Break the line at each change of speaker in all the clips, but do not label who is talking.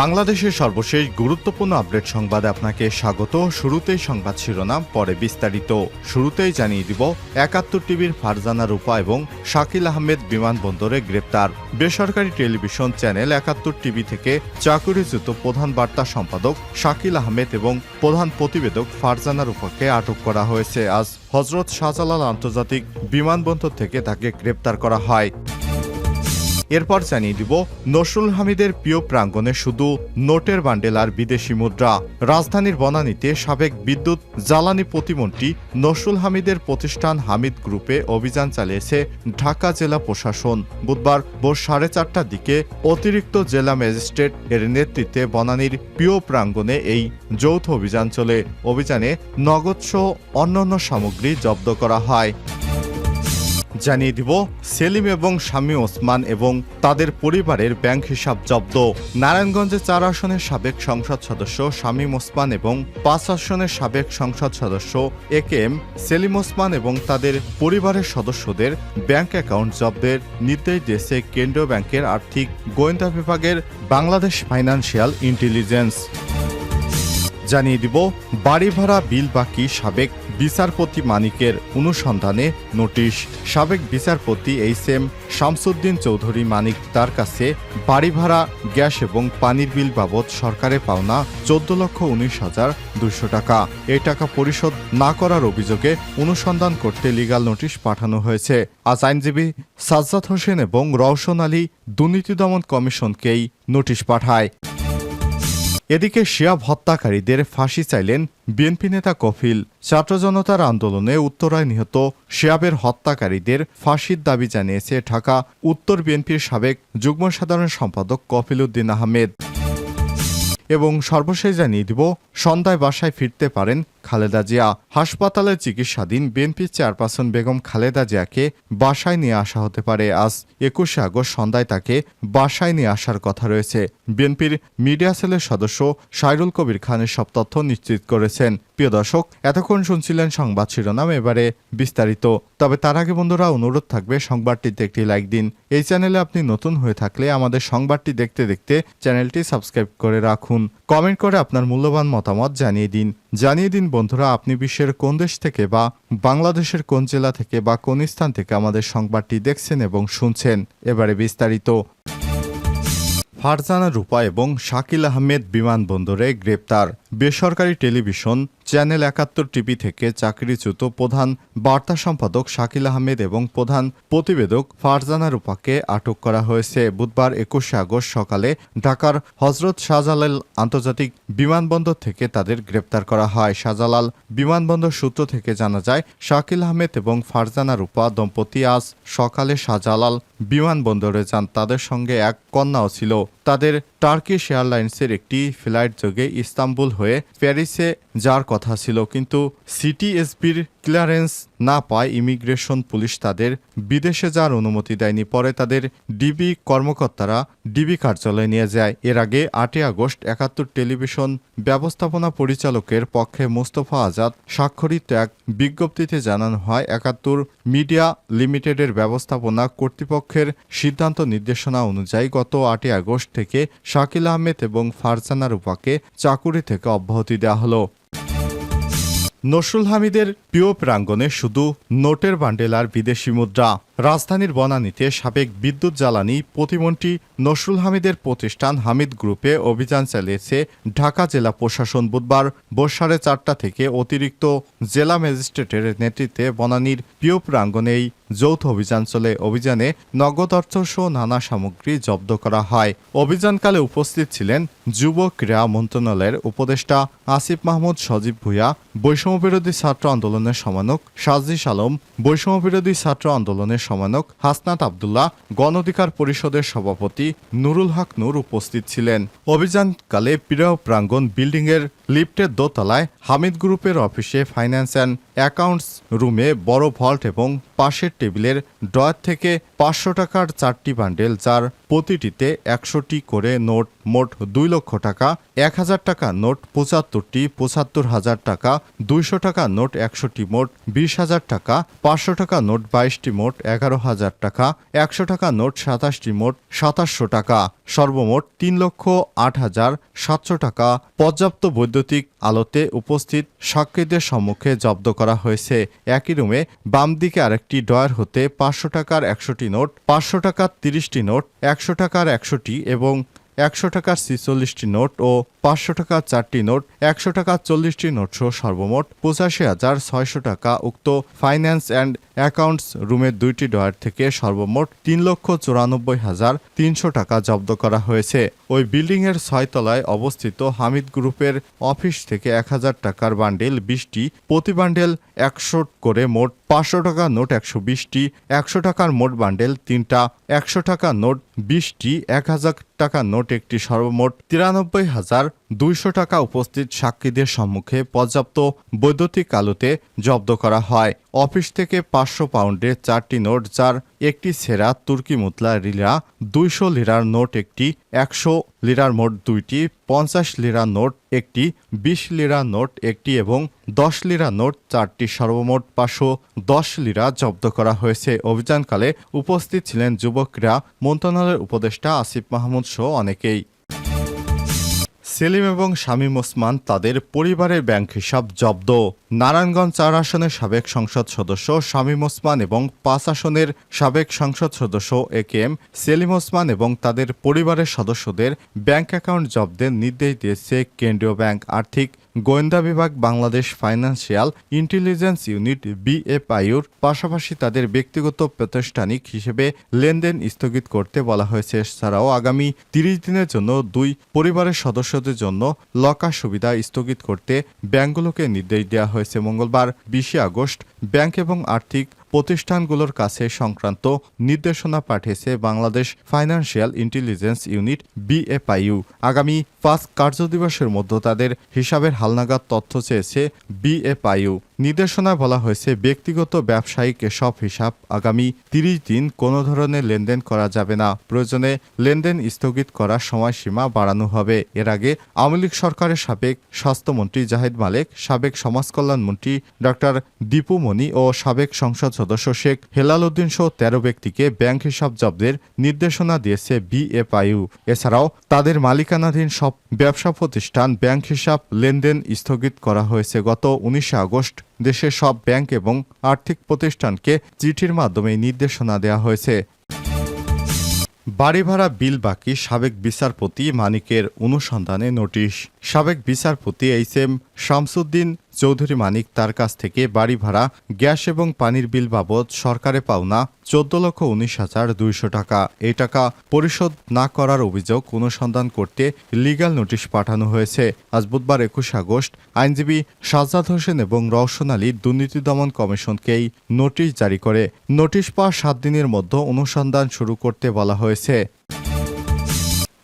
বাংলাদেশের সর্বশেষ গুরুত্বপূর্ণ আপডেট সংবাদে আপনাকে স্বাগত। শুরুতেই সংবাদ শিরোনাম, পরে বিস্তারিত। শুরুতেই জানিয়ে দিব, একাত্তর টিভির ফারজানা রূপা এবং শাকিল আহমেদ বিমানবন্দরে গ্রেপ্তার। বেসরকারি টেলিভিশন চ্যানেল একাত্তর টিভি থেকে চাকুরিচ্যুত প্রধান বার্তা সম্পাদক শাকিল আহমেদ এবং প্রধান প্রতিবেদক ফারজানা রূপাকে আটক করা হয়েছে। আজ হজরত শাহজালাল আন্তর্জাতিক বিমানবন্দর থেকে তাকে গ্রেপ্তার করা হয়। এরপর জানিয়ে দিব, নসরুল হামিদের প্রিয় প্রাঙ্গণে শুধু নোটের বান্ডেল আর বিদেশি মুদ্রা। রাজধানীর বনানীতে সাবেক বিদ্যুৎ জ্বালানি প্রতিমন্ত্রী নসরুল হামিদের প্রতিষ্ঠান হামিদ গ্রুপে অভিযান চালিয়েছে ঢাকা জেলা প্রশাসন। বুধবার ভোর সাড়ে চারটার দিকে অতিরিক্ত জেলা ম্যাজিস্ট্রেট এর নেতৃত্বে বনানীর প্রিয় প্রাঙ্গণে এই যৌথ অভিযান চলে। অভিযানে নগদসহ অন্যান্য সামগ্রী জব্দ করা হয়। জানিয়ে দিব, সেলিম এবং স্বামী ওসমান এবং তাদের পরিবারের ব্যাংক হিসাব জব্দ। নারায়ণগঞ্জে চার আসনের সাবেক সংসদ সদস্য শামীম ওসমান এবং পাঁচ আসনের সাবেক সংসদ সদস্য A K M, Selim Osman এবং তাদের পরিবারের সদস্যদের ব্যাংক অ্যাকাউন্ট জব্দের নির্দেশ দিয়েছে কেন্দ্রীয় ব্যাংকের আর্থিক গোয়েন্দা বিভাগের বাংলাদেশ ফাইন্যান্সিয়াল ইন্টেলিজেন্স। জানিয়ে দিব বাড়ি ভাড়া বিল বাকি সাবেক বিচারপতি মানিকের অনুসন্ধানে নোটিশ, সাবেক বিচারপতি এইচ এম শামসুদ্দিন চৌধুরী মানিক তার কাছে বাড়ি ভাড়া, গ্যাস এবং পানির বিল বাবদ সরকারে পাওনা চোদ্দ লক্ষ উনিশ হাজার দুশো টাকা। এই টাকা পরিশোধ না করার অভিযোগে অনুসন্ধান করতে লিগাল নোটিশ পাঠানো হয়েছে। আজ আইনজীবী সাজ্জাদ হোসেন এবং রওশন আলী দুর্নীতি দমন কমিশনকেই নোটিশ পাঠায়। এদিকে শিয়াব হত্যাকারীদের ফাঁসি চাইলেন বিএনপি নেতা কফিল ছাত্র জনতার আন্দোলনে উত্তরায় নিহত শিয়াবের হত্যাকারীদের ফাঁসির দাবি জানিয়েছে ঢাকা উত্তর বিএনপির সাবেক যুগ্ম সাধারণ সম্পাদক কফিল উদ্দিন আহমেদ। এবং সর্বশেষ জানিয়ে দিব, সন্ধ্যায় বাসায় ফিরতে পারেন খালেদা জিয়া হাসপাতালে চিকিৎসাধীন বিএনপির চেয়ারপারসন বেগম খালেদা জিয়াকে বাসায় নিয়ে আসা হতে পারে। আজ একুশে আগস্ট সন্ধ্যায় তাকে বাসায় নিয়ে আসার কথা রয়েছে। বিএনপির মিডিয়া সেলের সদস্য সাইরুল কবির খানের সব তথ্য নিশ্চিত করেছেন। প্রিয় দর্শক, এতক্ষণ শুনছিলেন সংবাদ শিরোনাম, এবারে বিস্তারিত। তবে তার আগে বন্ধুরা, অনুরোধ থাকবে সংবাদটিতে একটি লাইক দিন। এই চ্যানেলে আপনি নতুন হয়ে থাকলে আমাদের সংবাদটি দেখতে দেখতে চ্যানেলটি সাবস্ক্রাইব করে রাখুন। কমেন্ট করে আপনার মূল্যবান মতামত জানিয়ে দিন। জানিয়ে দিন বন্ধুরা, আপনি বিশ্বের কোন দেশ থেকে বা বাংলাদেশের কোন জেলা থেকে বা কোন স্থান থেকে আমাদের সংবাদটি দেখছেন এবং শুনছেন? এবারে বিস্তারিত। ফারজানা রূপা এবং শাকিল আহমেদ বিমানবন্দরে গ্রেপ্তার। বেসরকারি টেলিভিশন চ্যানেল একাত্তর টিভি থেকে চাকরিচ্যুত প্রধান বার্তা সম্পাদক শাকিল আহমেদ এবং প্রধান প্রতিবেদক ফারজানা রূপাকে আটক করা হয়েছে। বুধবার একুশে আগস্ট সকালে ঢাকার হজরত শাহজালাল আন্তর্জাতিক বিমানবন্দর থেকে তাদের গ্রেপ্তার করা হয়। শাহজালাল বিমানবন্দর সূত্র থেকে জানা যায়, শাকিল আহমেদ এবং ফারজানা রূপা দম্পতি আজ সকালে শাহজালাল বিমানবন্দরে যান। তাদের সঙ্গে এক কন্যাও ছিল। তাদের টার্কিশ এয়ারলাইন্সের একটি ফ্লাইট যোগে ইস্তাম্বুল হয়ে প্যারিসে যাওয়ার কথা ছিল। কিন্তু সিটিএসবির ক্লিয়ারেন্স না পায় ইমিগ্রেশন পুলিশ তাদের বিদেশে যাওয়ার অনুমতি দেয়নি। পরে তাদের ডিবি কর্মকর্তারা ডিবি কার্যালয়ে নিয়ে যায়। এর আগে আটই আগস্ট একাত্তর টেলিভিশন ব্যবস্থাপনা পরিচালকের পক্ষে মোস্তফা আজাদ স্বাক্ষরিত এক বিজ্ঞপ্তিতে জানানো হয়, একাত্তর মিডিয়া লিমিটেডের ব্যবস্থাপনা কর্তৃপক্ষের সিদ্ধান্ত নির্দেশনা অনুযায়ী গত আটই আগস্ট থেকে শাকিল আহমেদ এবং ফারজানা রূপাকে চাকুরি থেকে অব্যাহতি দেওয়া হলো। নসরুল হামিদের প্রিয় প্রাঙ্গণে শুধু নোটের বান্ডেল আর বিদেশি মুদ্রা। রাজধানীর বনানীতে সাবেক বিদ্যুৎ জ্বালানি প্রতিমন্ত্রী নসরুল হামিদের প্রতিষ্ঠান হামিদ গ্রুপে অভিযান চালিয়েছে ঢাকা জেলা প্রশাসন বুধবার ভোর সাড়ে চারটা থেকে অতিরিক্ত জেলা ম্যাজিস্ট্রেটের নেতৃত্বে বনানীর প্রিয় প্রাঙ্গণে এই যৌথ অভিযান চলে। অভিযানে নগদ অর্থসহ নানা সামগ্রী জব্দ করা হয়। অভিযানকালে উপস্থিত ছিলেন যুব ক্রীড়া মন্ত্রণালয়ের উপদেষ্টা আসিফ মাহমুদ, সজীব ভুইয়া, বৈষম্যবিরোধী ছাত্র আন্দোলনের সমানক সাজিস আলম, বৈষম্যবিরোধী ছাত্র আন্দোলনের সমানক হাসনাত আবদুল্লাহ গণ অধিকার পরিষদের সভাপতি নুরুল হক নূর উপস্থিত ছিলেন। অভিযানকালে প্রিয় প্রাঙ্গণ বিল্ডিংয়ের লিফটের দোতলায় হামিদ গ্রুপের অফিসে ফাইন্যান্স অ্যান্ড অ্যাকাউন্টস রুমে বড় ভল্ট এবং পাশের টেবিলের ড্রয়ার থেকে পাঁচশো টাকার চারটি বান্ডেল, যার প্রতিটিতে একশোটি করে নোট, মোট দুই লক্ষ টাকা, এক হাজার টাকা নোট পঁচাত্তরটি, পঁচাত্তর হাজার টাকা, দুইশো টাকা নোট একশোটি মোট বিশ হাজার টাকা, পাঁচশো টাকা নোট বাইশটি মোট এগারো হাজার টাকা, একশো টাকা নোট সাতাশটি মোট সাতাশশো টাকা। সর্বমোট তিন লক্ষ আট হাজার সাতশো টাকা। পর্যাপ্ত বৈদ্যুতিক আলোতে উপস্থিত সাক্ষীদের সম্মুখে জব্দ করা হয়েছে। একই রুমে বাম দিকে আরেকটি ডয়ার হতে পাঁচশো টাকার একশোটি নোট, পাঁচশো টাকার তিরিশটি নোট, একশো টাকার একশোটি এবং একশো টাকার ছিচল্লিশটি নোট ও পাঁচশো টাকা চারটি নোট, একশো টাকা চল্লিশটি নোট সহ সর্বমোট পঁচাশি হাজার ছয়শো টাকা উক্ত ফাইন্যান্স অ্যান্ড অ্যাকাউন্টস রুমের দুইটি ডয়ার থেকে সর্বমোট তিন লক্ষ চুরানব্বই হাজার তিনশো টাকা জব্দ করা হয়েছে। ওই বিল্ডিংয়ের ছয়তলায় অবস্থিত হামিদ গ্রুপের অফিস থেকে এক হাজার টাকার বান্ডেল বিশটি, প্রতি বান্ডেল একশো করে মোট পাঁচশো টাকা, নোট একশো বিশটি, একশো টাকার মোট বান্ডেল তিনটা, একশো টাকা, নোট বিশটি, এক হাজার টাকা, নোট একটি সর্বমোট তিরানব্বই হাজার দুইশো টাকা উপস্থিত সাক্ষীদের সম্মুখে পর্যাপ্ত বৈদ্যুতিক আলোতে জব্দ করা হয়। অফিস থেকে পাঁচশো পাউন্ডের চারটি নোট, যার একটি সেরা তুর্কি মুতলা লিরা দুইশো লিরার নোট একটি, একশো লিরার মোট দুইটি, পঞ্চাশ লিরা নোট একটি, বিশ লিরা নোট একটি এবং দশ লিরা নোট চারটি সর্বমোট পাঁচশো দশ লিরা জব্দ করা হয়েছে। অভিযানকালে উপস্থিত ছিলেন যুবক ক্রীড়া মন্ত্রণালয়ের উপদেষ্টা আসিফ মাহমুদ সহ অনেকেই। সেলিম এবং শামীম ওসমান তাদের পরিবারের ব্যাংক হিসাব জব্দ। নারায়ণগঞ্জ চার আসনের সাবেক সংসদ সদস্য শামীম ওসমান এবং পাঁচ আসনের সাবেক সংসদ সদস্য A K M, Selim Osman এবং তাদের পরিবারের সদস্যদের ব্যাংক অ্যাকাউন্ট জব্দের নির্দেশ দিয়েছে কেন্দ্রীয় ব্যাংক আর্থিক গোয়েন্দা বিভাগ, বাংলাদেশ ফাইন্যান্সিয়াল ইন্টেলিজেন্স ইউনিট, বিএফআইউর পাশাপাশি তাদের ব্যক্তিগত প্রাতিষ্ঠানিক হিসেবে লেনদেন স্থগিত করতে বলা হয়েছে। এছাড়াও আগামী তিরিশ দিনের জন্য দুই পরিবারের সদস্যদের জন্য লকার সুবিধা স্থগিত করতে ব্যাংকগুলোকে নির্দেশ দেওয়া হয়েছে। মঙ্গলবার বিশে আগস্ট ব্যাংক এবং আর্থিক প্রতিষ্ঠানগুলোর কাছে সংক্রান্ত নির্দেশনা পাঠিয়েছে Bangladesh financial intelligence unit, BFIU. আগামী পাঁচ কার্যদিবসের মধ্যে তাদের হিসাবের হালনাগাদ তথ্য চেয়েছে বিএফআইইউ। নির্দেশনায় বলা হয়েছে ব্যক্তিগত ব্যবসায়িক এসব হিসাব আগামী তিরিশ দিন কোনো ধরনের লেনদেন করা যাবে না। প্রয়োজনে লেনদেন স্থগিত করার সময়সীমা বাড়ানো হবে। এর আগে আওয়ামী লীগ সরকারের সাবেক স্বাস্থ্যমন্ত্রী জাহিদ মালেক, সাবেক সমাজকল্যাণমন্ত্রী ডক্টর দীপু মনি ও সাবেক সংসদ সদস্য শেখ হেলাল উদ্দিন সহ তেরো ব্যক্তিকে ব্যাংক হিসাব জব্দের নির্দেশনা দিয়েছে বিএফআইউ। এছাড়াও তাদের মালিকানাধীন সব ব্যবসা প্রতিষ্ঠান ব্যাংক হিসাব লেনদেন স্থগিত করা হয়েছে। গত উনিশে আগস্ট দেশের সব ব্যাংক এবং আর্থিক প্রতিষ্ঠানকে চিঠির মাধ্যমে নির্দেশনা দেওয়া হয়েছে। বাড়ি ভাড়া বিল বাকি সাবেক বিচারপতি মানিকের অনুসন্ধানে নোটিশ। সাবেক বিচারপতি এইচ এম শামসুদ্দিন চৌধুরী মানিক তার কাছ থেকে বাড়ি ভাড়া, গ্যাস এবং পানির বিল বাবদ সরকারে পাওনা চোদ্দ লক্ষ উনিশ হাজার দুইশো টাকা। এই টাকা পরিশোধ না করার অভিযোগ অনুসন্ধান করতে লিগ্যাল নোটিশ পাঠানো হয়েছে। আজ বুধবার একুশ আগস্ট আইনজীবী সাজ্জাদ হোসেন এবং রওশন আলী দুর্নীতি দমন কমিশনকে এই নোটিশ জারি করে। নোটিশ পাওয়া সাত দিনের মধ্যে অনুসন্ধান শুরু করতে বলা হয়েছে।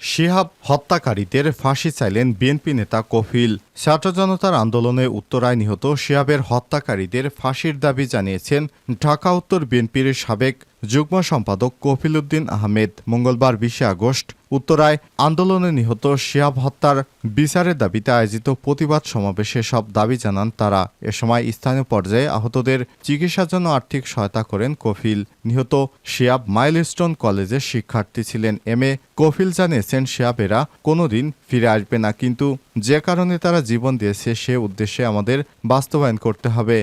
শিহাব হত্যাকারীদের ফাঁসি চাইলেন বিএনপি নেতা কফিল। ছাত্র জনতার আন্দোলনে উত্তরায় নিহত শিহাবের হত্যাকারীদের ফাঁসির দাবি জানিয়েছেন ঢাকা উত্তর বিএনপির সাবেক যুগ্ম সম্পাদক কফিল উদ্দিন আহমেদ মঙ্গলবার বিশে আগস্ট উত্তরায় আন্দোলনে নিহত শিয়াব হত্যার বিচারের দাবিতে আয়োজিত প্রতিবাদ সমাবেশে সব দাবি জানান তারা। এ সময় স্থানীয় পর্যায়ে আহতদের চিকিৎসার জন্য আর্থিক সহায়তা করেন কফিল। নিহত শিয়াব মাইলস্টোন কলেজের শিক্ষার্থী ছিলেন। এম এ কফিল জানিয়েছেন, শিয়াবেরা কোনোদিন ফিরে আসবে না, কিন্তু যে কারণে তারা জীবন দিয়েছে সে উদ্দেশ্যে আমাদের বাস্তবায়ন করতে হবে।